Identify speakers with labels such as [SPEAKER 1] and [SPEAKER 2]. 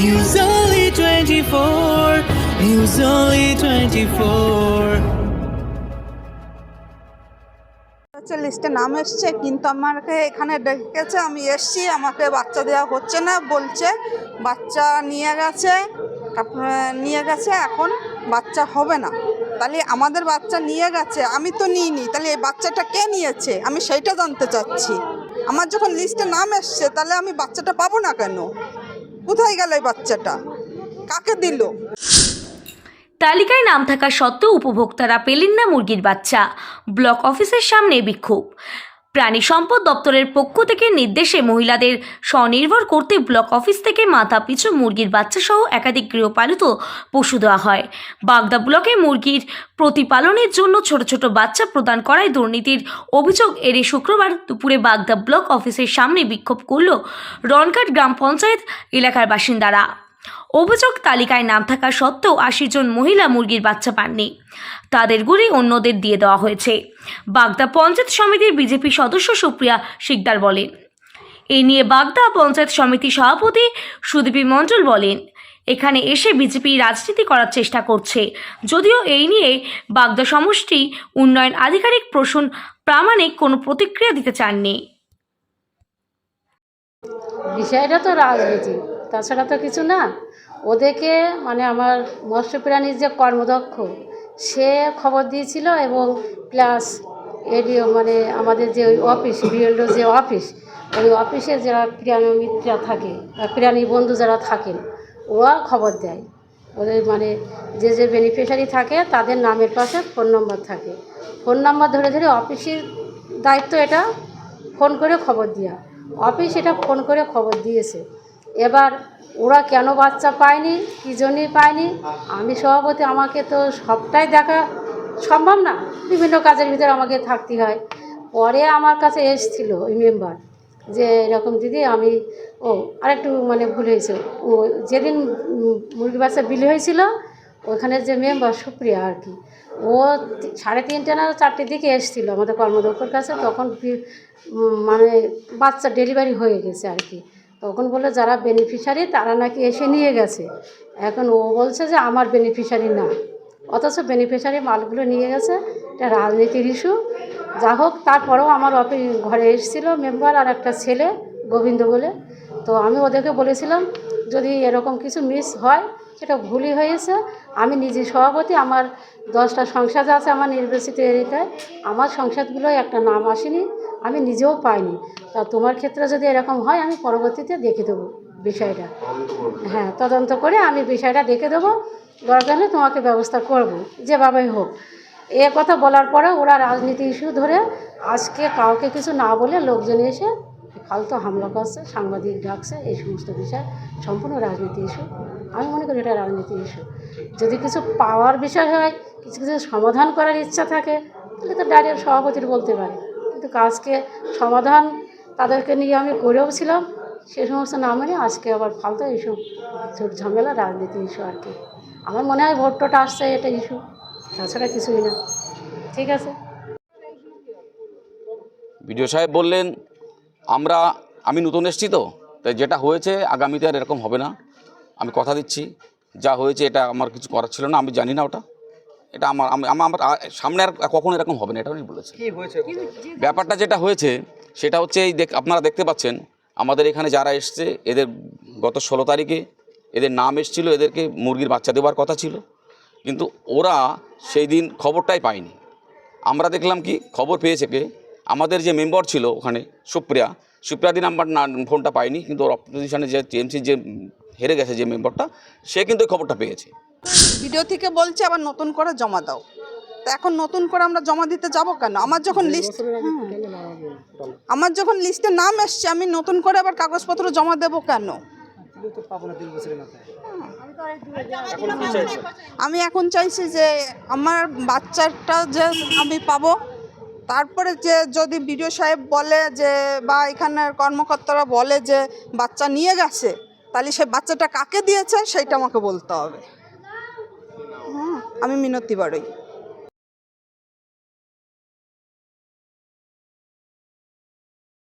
[SPEAKER 1] News Only 24. News Only 24.
[SPEAKER 2] হচ্ছে লিস্টে নাম এসছে, কিন্তু আমাকে এখানে ডেকেছে, আমি এসছি, আমাকে বাচ্চা দেওয়া হচ্ছে না, বলছে, বাচ্চা নিয়ে গেছে, তারপরে, নিয়ে গেছে, এখন বাচ্চা হবে না তাহলে আমাদের বাচ্চা নিয়ে গেছে, আমি তো নিইনি, তাহলে এই বাচ্চাটা কে নিয়েছে আমি সেইটা জানতে চাচ্ছি আমার যখন লিস্টে নাম এসছে, তাহলে আমি বাচ্চাটা পাবো না কেন কোথায় গেল এই বাচ্চাটা? কাকে দিল?
[SPEAKER 3] তালিকায় নাম থাকা সত্ত্বেও উপভোক্তারা পেলেন না মুরগির বাচ্চা। ব্লক অফিসের সামনে বিক্ষোভ। প্রাণী সম্পদ দপ্তরের পক্ষ থেকে নির্দেশে মহিলাদের স্বনির্ভর করতে ব্লক অফিস থেকে মাথা পিছু মুরগির বাচ্চা সহ একাধিক গৃহপালিত পশু দেওয়া হয়। বাগদা ব্লকে মুরগির প্রতিপালনের জন্য ছোট ছোট বাচ্চা প্রদান করায় দুর্নীতির অভিযোগ এড়ে শুক্রবার দুপুরে বাগদা ব্লক অফিসের সামনে বিক্ষোভ করল রনকাট গ্রাম পঞ্চায়েত এলাকার বাসিন্দারা। অভিযোগ তালিকায় নাম থাকা সত্ত্বেও আশি জন মহিলা মুরগির বাচ্চা পাননি। তাদের গুলি অন্যদের দিয়ে দেওয়া হয়েছে। বাগদা পঞ্চায়েত সমিতির বিজেপি সদস্য সুপ্রিয়া শিকদার বলেন এই নিয়ে বাগদা পঞ্চায়েত সমিতির সভাপতি সুদীপী মণ্ডল বলেন, এখানে এসে বিজেপি রাজনীতি করার চেষ্টা করছে। যদিও এই নিয়ে বাগদা সমষ্টি উন্নয়ন আধিকারিক প্রসূন প্রামাণিক কোনো প্রতিক্রিয়া দিতে চাননি।
[SPEAKER 4] বিষয়টা তো রাজনীতি। তাছাড়া তো কিছু না। ওদেরকে মানে আমার মৎস্য প্রাণীর যে কর্মদক্ষ, সে খবর দিয়েছিল এবং প্লাস এডিও মানে আমাদের যে ওই অফিস বিএলডো যে অফিস ওই অফিসে যারা প্রাণী মিত্রা থাকে বা প্রাণী বন্ধু যারা থাকেন, ওরা খবর দেয়। ওদের মানে যে যে বেনিফিশিয়ারি থাকে, তাদের নামের পাশে ফোন নম্বর থাকে। ফোন নাম্বার ধরে ধরে অফিসের দায়িত্ব এটা ফোন করে খবর দেওয়া অফিস এটা ফোন করে খবর দিয়েছে। এবার ওরা কেন বাচ্চা পায়নি? কী জন্যই পায়নি? আমি সভাপতি, আমাকে তো সবটাই দেখা সম্ভব না। বিভিন্ন কাজের ভিতরে আমাকে থাকতে হয়। পরে আমার কাছে এসছিল ওই মেম্বার যে, এরকম দিদি, আমি, ও, আরেকটু মানে ভুল হয়েছে। ও যেদিন মুরগি বাচ্চা বিলি হয়েছিল, ওখানে যে মেম্বার সুপ্রিয়া আর কি, ও সাড়ে তিনটে না চারটের দিকে এসেছিল আমাদের কর্মদক্ষর কাছে। তখন মানে বাচ্চা ডেলিভারি হয়ে গেছে আর কি। তখন বলে যারা বেনিফিশারি তারা নাকি এসে নিয়ে গেছে। এখন ও বলছে যে আমার বেনিফিশারি না। অথচ বেনিফিশারি মালগুলো নিয়ে গেছে, এটা রাজনীতির ইস্যু যা হোক, তারপরেও আমার অফিস ঘরে এসেছিল মেম্বার আর একটা ছেলে, গোবিন্দ বলে। তো আমি ওদেরকে বলেছিলাম, যদি এরকম কিছু মিস হয় সেটা ভুলই হয়েছে। আমি নিজে সভাপতি, আমার দশটা সংসদ আছে আমার নির্বাচিত এরিয়ায় আমার সংসদগুলোয় একটা নাম আসেনি, আমি নিজেও পাইনি। তা তোমার ক্ষেত্রে যদি এরকম হয়, আমি পরবর্তীতে দেখে দেবো বিষয়টা। হ্যাঁ তদন্ত করে আমি বিষয়টা দেখে দেবো। দরকার হলে তোমাকে ব্যবস্থা করব, যেভাবেই হোক। এ কথা বলার পরে ওরা রাজনীতি ইস্যু ধরে আজকে কাউকে কিছু না বলে লোকজন এসে ফালতু হামলা করছে, সাংবাদিক ডাকছে, এই সমস্ত বিষয় সম্পূর্ণ রাজনীতি ইস্যু আমি মনে করি এটা রাজনীতি ইস্যু যদি কিছু পাওয়ার বিষয় হয়, কিছু কিছু সমাধান করার ইচ্ছা থাকে, তাহলে তো ডাইরেক্ট সভাপতির বলতে পারে। কিন্তু কাজকে সমাধান তাদেরকে নিয়ে আমি করেও ছিলাম, সে সমস্ত না মেনে আজকে আবার ফালতু ইস্যু ঝামেলা, রাজনীতি ইস্যু আর কি। আমার মনে হয় ভোট টোট আসছে এটা ইস্যু তাছাড়া কিছুই না। ঠিক আছে?
[SPEAKER 5] বিডিও সাহেব বললেন আমরা আমি নতুন এসেছি তো তাই যেটা হয়েছে আগামীতে আর এরকম হবে না। আমি কথা দিচ্ছি যা হয়েছে এটা আমার কিছু করার ছিল না আমি জানি না ওটা। এটা আমার আমি আমার আমার সামনে আর কখনো এরকম হবে না এটা উনি বলেছেন। ব্যাপারটা যেটা হয়েছে সেটা হচ্ছে এই দেখ আপনারা দেখতে পাচ্ছেন আমাদের এখানে যারা এসছে এদের গত ষোলো তারিখে এদের নাম এসেছিল এদেরকে মুরগির বাচ্চা দেওয়ার কথা ছিল। কিন্তু ওরা সেই দিন খবরটাই পায়নি। আমরা দেখলাম কি খবর পেয়েছে কে? আমাদের যে মেম্বার ছিল ওখানে সুপ্রিয়া সুপ্রিয়া দিন আমার না ফোনটা পাইনি কিন্তু ওর অপোজিশনে যে টিএমসি যে হেরে গেছে যে মেম্বারটা সে কিন্তু এই খবরটা পেয়েছে।
[SPEAKER 2] ভিডিও থেকে বলছে আবার নতুন করে জমা দাও। তা এখন নতুন করে আমরা জমা দিতে যাব কেন? আমার যখন লিস্ট আমার যখন লিস্টে নাম এসছে আমি নতুন করে আবার কাগজপত্র জমা দেবো কেন? আমি এখন চাইছি যে আমার বাচ্চাটা যে আমি পাবো তারপরে যে যদি বিডিও সাহেব বলে যে, বা এখানের কর্মকর্তারা বলে যে বাচ্চা নিয়ে গেছে, তাহলে সে বাচ্চাটা কাকে দিয়েছে, সেইটা আমাকে বলতে হবে। হ্যাঁ আমি মিনতি বাড়ই।